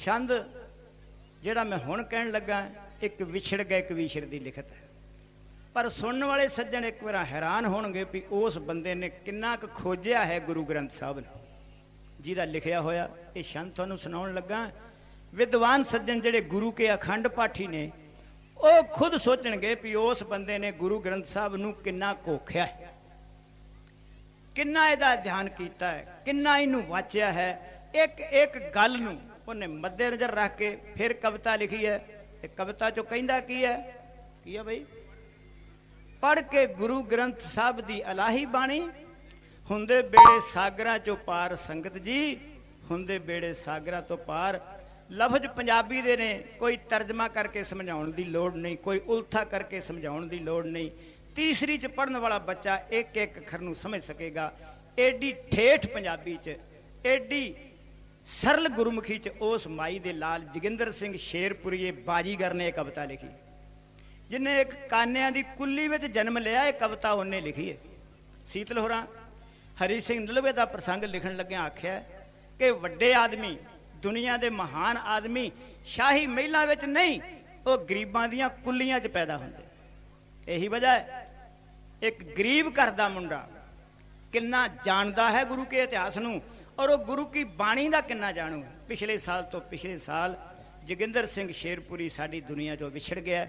ਛੰਦ, ਜਿਹੜਾ ਮੈਂ ਹੁਣ ਕਹਿਣ ਲੱਗਾ, ਇੱਕ ਵਿਛੜ ਗਏ ਕਵੀਸ਼ਰ ਦੀ ਲਿਖਤ ਹੈ। ਪਰ ਸੁਣਨ ਵਾਲੇ ਸੱਜਣ ਇੱਕ ਵਾਰ ਹੈਰਾਨ ਹੋਣਗੇ ਵੀ ਉਸ ਬੰਦੇ ਨੇ ਕਿੰਨਾ ਕੁ ਖੋਜਿਆ ਹੈ ਗੁਰੂ ਗ੍ਰੰਥ ਸਾਹਿਬ ਨੇ। ਜਿਹਦਾ ਲਿਖਿਆ ਹੋਇਆ, ਇਹ ਛੰਦ ਤੁਹਾਨੂੰ ਸੁਣਾਉਣ ਲੱਗਾ, ਵਿਦਵਾਨ ਸੱਜਣ ਜਿਹੜੇ ਗੁਰੂ ਕੇ ਅਖੰਡ ਪਾਠੀ ਨੇ, ਉਹ ਖੁਦ ਸੋਚਣਗੇ ਵੀ ਉਸ ਬੰਦੇ ਨੇ ਗੁਰੂ ਗ੍ਰੰਥ ਸਾਹਿਬ ਨੂੰ ਕਿੰਨਾ ਕੋਖਿਆ ਹੈ। ਕਿੰਨਾ ਇਹਦਾ ਧਿਆਨ ਕੀਤਾ ਹੈ, ਕਿੰਨਾ ਇਹਨੂੰ ਵਾਚਿਆ ਹੈ। ਇੱਕ ਇੱਕ ਗੱਲ ਨੂੰ ਉਹਨੇ ਮੱਦੇ ਨਜ਼ਰ ਰੱਖ ਕੇ ਫਿਰ ਕਵਿਤਾ ਲਿਖੀ ਹੈ ਤੇ ਕਵਿਤਾ ਚੋਂ ਕਹਿੰਦਾ ਕੀ ਹੈ? ਕੀ ਹੈ ਬਈ? ਪੜ ਕੇ ਗੁਰੂ ਗ੍ਰੰਥ ਸਾਹਿਬ ਦੀ ਅਲਾਹੀ ਬਾਣੀ, ਹੁੰਦੇ ਬੇੜੇ ਸਾਗਰਾਂ ਚੋਂ ਪਾਰ ਸੰਗਤ ਜੀ, ਹੁੰਦੇ ਬੇੜੇ ਸਾਗਰਾਂ ਤੋਂ ਪਾਰ ਲਫ਼ਜ਼ ਪੰਜਾਬੀ ਦੇ ਨੇ, ਕੋਈ ਤਰਜਮਾ ਕਰਕੇ ਸਮਝਾਉਣ ਦੀ ਲੋੜ ਨਹੀਂ, ਕੋਈ ਉਲਥਾ ਕਰਕੇ ਸਮਝਾਉਣ ਦੀ ਲੋੜ ਨਹੀਂ। ਤੀਸਰੀ ਚ ਪੜਨ ਵਾਲਾ ਬੱਚਾ ਇੱਕ ਇੱਕ ਅੱਖਰ ਨੂੰ ਸਮਝ ਸਕੇਗਾ। ਏਡੀ ਠੇਠ ਪੰਜਾਬੀ ਚ, ਏਡੀ ਸਰਲ ਗੁਰਮੁਖੀ ਚ ਉਸ ਮਾਈ ਦੇ ਲਾਲ ਜੋਗਿੰਦਰ ਸਿੰਘ ਸ਼ੇਰਪੁਰੀਏ ਬਾਜੀਗਰ ਨੇ ਇਹ ਕਵਿਤਾ ਲਿਖੀ। ਜਿਨੇ ਇੱਕ ਕਾਨਿਆਂ ਦੀ ਕੁੱਲੀ ਵਿੱਚ ਜਨਮ ਲਿਆ, ਇਹ ਕਵਿਤਾ ਉਹਨੇ ਲਿਖੀ ਹੈ। ਸੀਤਲ ਹੋਰਾਂ, ਹਰੀ ਸਿੰਘ ਨਲਵੇ ਦਾ ਪ੍ਰਸੰਗ ਲਿਖਣ ਲੱਗਿਆ ਆਖਿਆ ਕਿ ਵੱਡੇ ਆਦਮੀ, ਦੁਨੀਆ ਦੇ ਮਹਾਨ ਆਦਮੀ, ਸ਼ਾਹੀ ਮਹਿਲਾ ਵਿੱਚ ਨਹੀਂ, ਉਹ ਗਰੀਬਾਂ ਦੀਆਂ ਕੁੱਲੀਆਂ 'ਚ ਪੈਦਾ ਹੁੰਦੇ। ਇਹੀ ਵਜ੍ਹਾ ਹੈ, ਇੱਕ ਗਰੀਬ ਘਰ ਦਾ ਮੁੰਡਾ ਕਿੰਨਾ ਜਾਣਦਾ ਹੈ ਗੁਰੂ ਕੇ ਇਤਿਹਾਸ ਨੂੰ ਔਰ ਉਹ ਗੁਰੂ ਕੀ ਬਾਣੀ ਦਾ ਕਿੰਨਾ ਜਾਣੂ ਹੈ? ਪਿਛਲੇ ਸਾਲ ਤੋਂ ਪਿਛਲੇ ਸਾਲ ਜੋਗਿੰਦਰ ਸਿੰਘ ਸ਼ੇਰਪੁਰੀ ਸਾਡੀ ਦੁਨੀਆ 'ਚੋਂ ਵਿਛੜ ਗਿਆ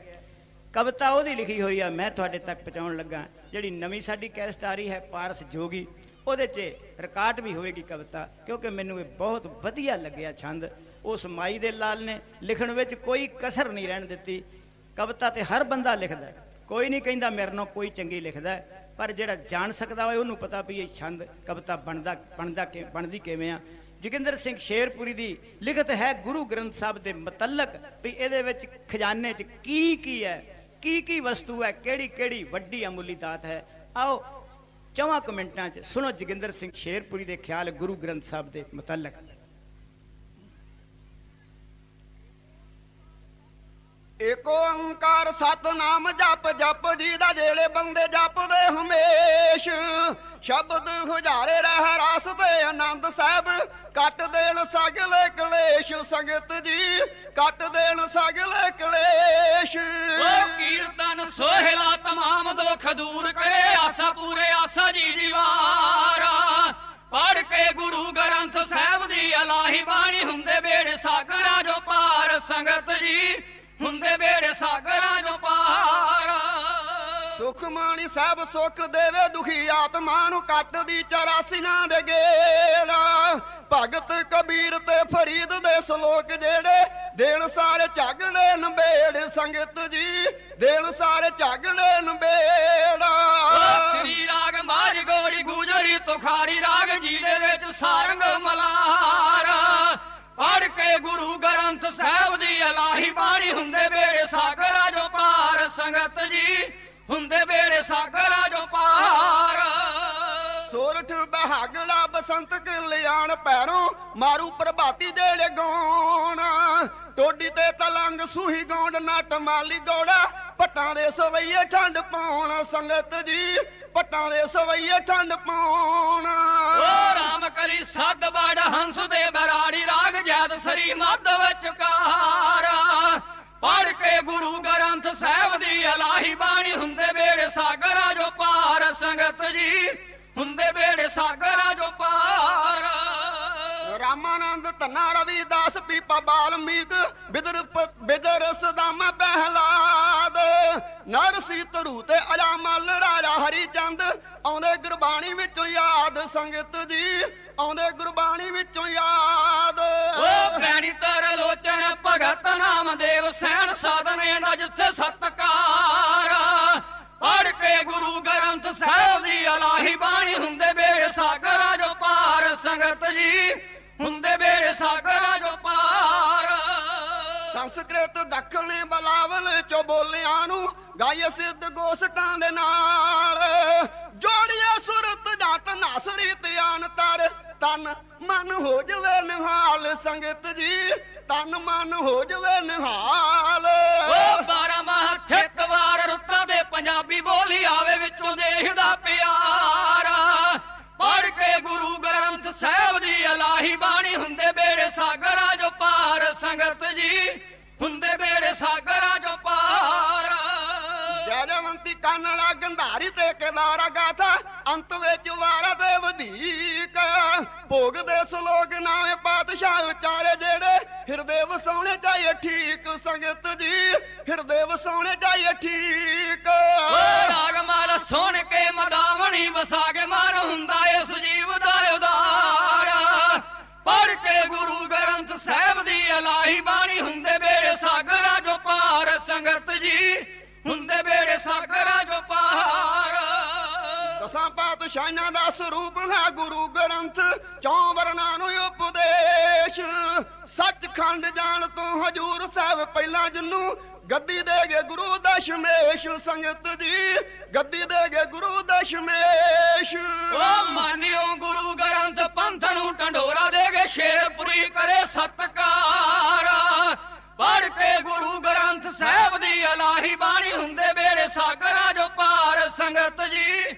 ਕਵਿਤਾ ਉਹਦੀ ਲਿਖੀ ਹੋਈ ਆ, ਮੈਂ ਤੁਹਾਡੇ ਤੱਕ ਪਹੁੰਚਾਉਣ ਲੱਗਾ ਜਿਹੜੀ ਨਵੀਂ ਸਾਡੀ ਕੈਸਟ ਆ ਰਹੀ ਹੈ, ਪਾਰਸ ਜੋਗੀ, ਉਹਦੇ 'ਚ ਰਿਕਾਰਡ ਵੀ ਹੋਵੇਗੀ ਕਵਿਤਾ, ਕਿਉਂਕਿ ਮੈਨੂੰ ਇਹ ਬਹੁਤ ਵਧੀਆ ਲੱਗਿਆ ਛੰਦ। ਉਸ ਮਾਈ ਦੇ ਲਾਲ ਨੇ ਲਿਖਣ ਵਿੱਚ ਕੋਈ ਕਸਰ ਨਹੀਂ ਰਹਿਣ ਦਿੱਤੀ। ਕਵਿਤਾ ਤੇ ਹਰ ਬੰਦਾ ਲਿਖਦਾ ਕੋਈ ਨਹੀਂ ਕਹਿੰਦਾ ਮੇਰੇ ਨਾਲ ਕੋਈ ਚੰਗੀ ਲਿਖਦਾ ਪਰ ਜਿਹੜਾ ਜਾਣ ਸਕਦਾ ਹੋਏ ਉਹਨੂੰ ਪਤਾ ਵੀ ਇਹ ਛੰਦ ਕਵਿਤਾ ਬਣਦਾ ਬਣਦਾ ਕਿ, ਬਣਦੀ ਕਿਵੇਂ ਆ। ਜੋਗਿੰਦਰ ਸਿੰਘ ਸ਼ੇਰਪੁਰੀ ਦੀ ਲਿਖਤ ਹੈ ਗੁਰੂ ਗ੍ਰੰਥ ਸਾਹਿਬ ਦੇ ਮੁਤਲਕ ਵੀ ਇਹਦੇ ਵਿੱਚ ਖਜ਼ਾਨੇ 'ਚ ਕੀ ਕੀ ਹੈ, ਕੀ ਕੀ ਵਸਤੂ ਹੈ, ਕਿਹੜੀ ਕਿਹੜੀ ਵੱਡੀ ਅਮੁੱਲੀ ਦਾਤ ਹੈ। ਆਓ, ਚੌਵਾਂ ਕਮੈਂਟਾਂ 'ਚ ਸੁਣੋ ਜੋਗਿੰਦਰ ਸਿੰਘ ਸ਼ੇਰਪੁਰੀ ਦੇ ਖਿਆਲ ਗੁਰੂ ਗ੍ਰੰਥ ਸਾਹਿਬ ਦੇ ਮੁਤਲਕ। ਏਕ ਓੰਕਾਰ ਸਤਨਾਮ ਜਪ ਜਪ ਜੀ ਦਾ ਜਿਹੜੇ ਬੰਦੇ ਜਪਦੇ ਹਮੇਸ਼, ਸ਼ਬਦ ਹੁਜਾਰੇ ਰਹਿ ਰਸ ਤੇ ਆਨੰਦ ਸਾਹਿਬ, ਕੱਟ ਦੇਣ ਸਗਲੇ ਕਲੇਸ਼, ਸੰਗਤ ਜੀ ਕੱਟ ਦੇਣ ਸਗਲੇ ਕਲੇਸ਼। ਓ ਕੀਰਤਨ ਸੋਹਿਲਾ ਤਮਾਮ ਦੁੱਖ ਦੂਰ ਕਰੇ, ਆਸਾ ਪੂਰੇ ਆਸਾ ਜੀ ਦੀਵਾਰਾ। ਪੜ ਕੇ ਗੁਰੂ ਗ੍ਰੰਥ ਸਾਹਿਬ ਦੀ ਅਲਾਹੀ ਬਾਣੀ ਹੁੰਦੇ ਬੇੜੇ ਸਾਗਰਾਂ ਜੋ ਪਾਰ, ਸੰਗਤ ਜੀ ਹੁੰਦੇ ਬੇੜੇ ਸਾਗਰਾਂ ਜੋ ਪਾਰ। ਸੁਖ ਮਾਣੀ ਸਾਹਿਬ ਸੁਖ ਦੇਵੇ ਦੁਖੀ ਆਤਮਾ ਨੂੰ ਕੱਟਦੀ ਚਰਾਸੀਆਂ ਦੇ ਗੇੜਾ। ਭਗਤ ਕਬੀਰ ਤੇ ਫਰੀਦ ਦੇ ਸ਼ਲੋਕ ਜਿਹੜੇ ਦੇਣ ਸਾਰੇ ਝਗੜੇ ਨਬੇੜ ਸੰਗਤ ਜੀ ਦੇਣ ਸਾਰੇ ਝਗੜੇ ਨਬੇੜਾ। ਓ ਸ੍ਰੀ ਰਾਗ ਮਾਝ ਗੋੜੀ ਗੁਜਰੀ ਤੁਖਾਰੀ ਰਾਗ ਜੀ ਦੇ ਵਿੱਚ ਸਾਰੰਗ ਮਲਾਰ। ਪੜ ਕੇ ਗੁਰੂ ਗ੍ਰੰਥ ਸਾਹਿਬ ਦੀ ਅਲਾਹੀ ਬਾਣੀ ਹੁੰਦੇ ਬੇੜੇ ਸਾਗਰਾਂ ਜੋ ਪਾਰ ਸੰਗਤ ਜੀ ਹੁੰਦੇ ਬੇੜੇ ਸਾਗਰਾਂ ਜੋ ਪਾਰ। ਸੋਰਠ ਬਹਾਗੜਾ ਬਸੰਤ ਕਲਿਆਣ ਪੈਰੋਂ ਮਾਰੂ ਪ੍ਰਭਾਤੀ ਜਿਹੜੇ ਗਾਉਣ। ਟੋਡੀ ਤੇ ਤਲੰਗ ਸੂਹੀ ਗੌਂਡ ਨਟ ਮਾਲੀ ਗੌੜਾ ਪੱਟਾਂ ਦੇ ਸਵਈਏ ਠੰਡ ਪਾਉਣ। ਸੰਗਤ ਜੀ ਪੱਟਾਂ ਦੇ ਸਵਈਏ ਠੰਡ ਪਾਉਣ। ਓ ਰਾਮ ਕਰੀ ਸੱਦ ਬੜ ਹੰਸ ਦੇ ਰਾਗ ਜੈਦ ਸਰੀ ਮੱਧ ਵਿੱਚ ਕਾਰ ਪੜ ਕੇ ਗੁਰੂ ਗ੍ਰੰਥ ਸਾਹਿਬ ਦੀ ਅਲਾਹੀ ਬਾਣੀ ਹੁੰਦੇ ਬੇੜੇ ਸਾਗਰਾਂ ਜੋ ਪਾਰ, ਸੰਗਤ ਜੀ, ਹੁੰਦੇ ਬੇੜੇ ਸਾਗਰਾਂ ਜੋ ਪਾਰ। ਰਾਮਾਨੰਦ, ਧੰਨਾ ਰਵਿਦਾਸ, ਪੀਪਾ ਬਾਲਮੀਕ ਬਿਦਰ ਪ- ਬਿਦਰ ਬਹਿਲਾਦ। ਨਰਸੀ ਧਰੂ ਤੇ ਅਜਾਮਲ ਰਾਜਾ ਹਰੀ ਚੰਦ ਆਉਂਦੇ ਗੁਰਬਾਣੀ ਵਿੱਚੋਂ ਯਾਦ ਸੰਗਤ ਦੀ ਆਉਂਦੇ ਗੁਰਬਾਣੀ ਵਿੱਚੋਂ ਯਾਦ। ਓ ਪੈਣੀ ਤਰ ਲੋਚਣ ਭਗਤ ਨਾਮਦੇਵ ਸੈਣ ਸਾਧਨੇ ਦਾ ਜਿੱਥੇ ਸਤਕਾਰ। ਪੜ ਕੇ ਗੁਰੂ ਗ੍ਰੰਥ ਸਾਹਿਬ ਦੀ ਅਲਾਹੀ ਬਾਣੀ ਹੁੰਦੇ ਬੇੜੇ ਸਾਗਰਾਂ ਜੋ ਪਾਰ। ਸੰਗਤ ਜੀ ਹੁੰਦੇ ਬੇੜੇ ਸਾਗਰਾਂ ਜੋ ਪਾਰ। ਸੰਸਕ੍ਰਿਤ ਦੱਖਣੇ ਬਲਾਵਲ ਚੋਂ ਬੋਲਿਆਂ ਨੂੰ ਗਾਇ ਸਿੱਧ ਗੋਸਟਾਂ ਦੇ ਨਾਲ। ਜੋੜੀਏ ਤਨ ਮਨ ਹੋ ਜਵੇ ਨਿਹਾਲ ਸੰਗਤ ਜੀ ਤਨ ਮਨ ਹੋ ਜਵੇ ਨਿਹਾਲ। ਓ ਬਾਰਾ ਮਾਹ ਥਿੱਕ ਵਾਰ ਰੁੱਤਾਂ ਦੇ ਪੰਜਾਬੀ ਬੋਲੀ ਆਵੇ ਵਿੱਚੋਂ ਦੇਖ ਦਾ ਪਿਆਰ। ਪੜ ਕੇ ਗੁਰੂ ਗ੍ਰੰਥ ਸਾਹਿਬ ਦੀ ਅਲਾਹੀ ਬਾਣੀ ਹੁੰਦੇ ਬੇੜੇ ਸਾਗਰਾਂ ਜੋ ਪਾਰ ਸੰਗਤ ਜੀ ਹੁੰਦੇ ਬੇੜੇ ਸਾਗਰਾਂ ਜੋ ਪਾਰ ਜੈਵੰਤੀ ਕਾਨੜਾ ਗੰਧਾਰੀ ਤੇ ਕੇਦਾਰਾ ਗਾਥਾ ਅੰਤ ਵਿੱਚ ਵਾਰਾ ਦੇ ਵਧੀਕ। ਭੋਗ ਦੇ ਸ਼ਲੋਕ ਨਾਵੇਂ ਪਾਤਸ਼ਾਹ ਉਚਾਰੇ ਜਿਹੜੇ, ਹਿਰਦੇ ਵਸਾਉਣੇ ਚਾਹੀਏ ਠੀਕ ਸੰਗਤ ਜੀ, ਹਿਰਦੇ ਵਸਾਉਣੇ ਚਾਹੀਏ ਠੀਕ। ਓ ਰਾਗ ਮਾਲ ਸੁਣ ਕੇ ਮਦਾਵਣੀ ਵਸਾ ਕੇ ਮਨ ਹੁੰਦਾ ਇਸ ਜੀਵ ਦਸਾਂ ਪਾਤਸ਼ਾਹਾਂ ਦਾ ਸਰੂਪ ਨਾ ਗੁਰੂ ਗ੍ਰੰਥ, ਚੌ ਵਰਨਾਂ ਨੂੰ ਉਪਦੇਸ਼। ਸੱਚਖੰਡ ਜਾਣ ਤੋਂ ਹਜੂਰ ਸਾਹਿਬ ਪਹਿਲਾਂ ਜਿੰਨੂੰ ਗੱਦੀ ਦੇਗੇ ਗੁਰੂ ਦਸ਼ਮੇਸ਼ ਸੰਗਤ ਜੀ ਗੱਦੀ ਦੇਗੇ ਗੁਰੂ ਦਸ਼ਮੇਸ਼। ਓ ਮਾਨਿਓ ਗੁਰੂ ਗ੍ਰੰਥ ਪੰਥ ਨੂੰ ਟੰਡੋਰਾ ਗਏ ਸ਼ੇਰਪੁਰੀ ਕਰੇ ਸਤਕਾਰ। ਪੜ ਕੇ ਗੁਰੂ ਗ੍ਰੰਥ ਸਾਹਿਬ ਦੀ ਅਲਾਹੀ ਬਾਣੀ ਹੁੰਦੇ ਵੇਲੇ ਸਾਗਰਾਂ ਜੋ ਪਾਰ ਸੰਗਤ ਜੀ।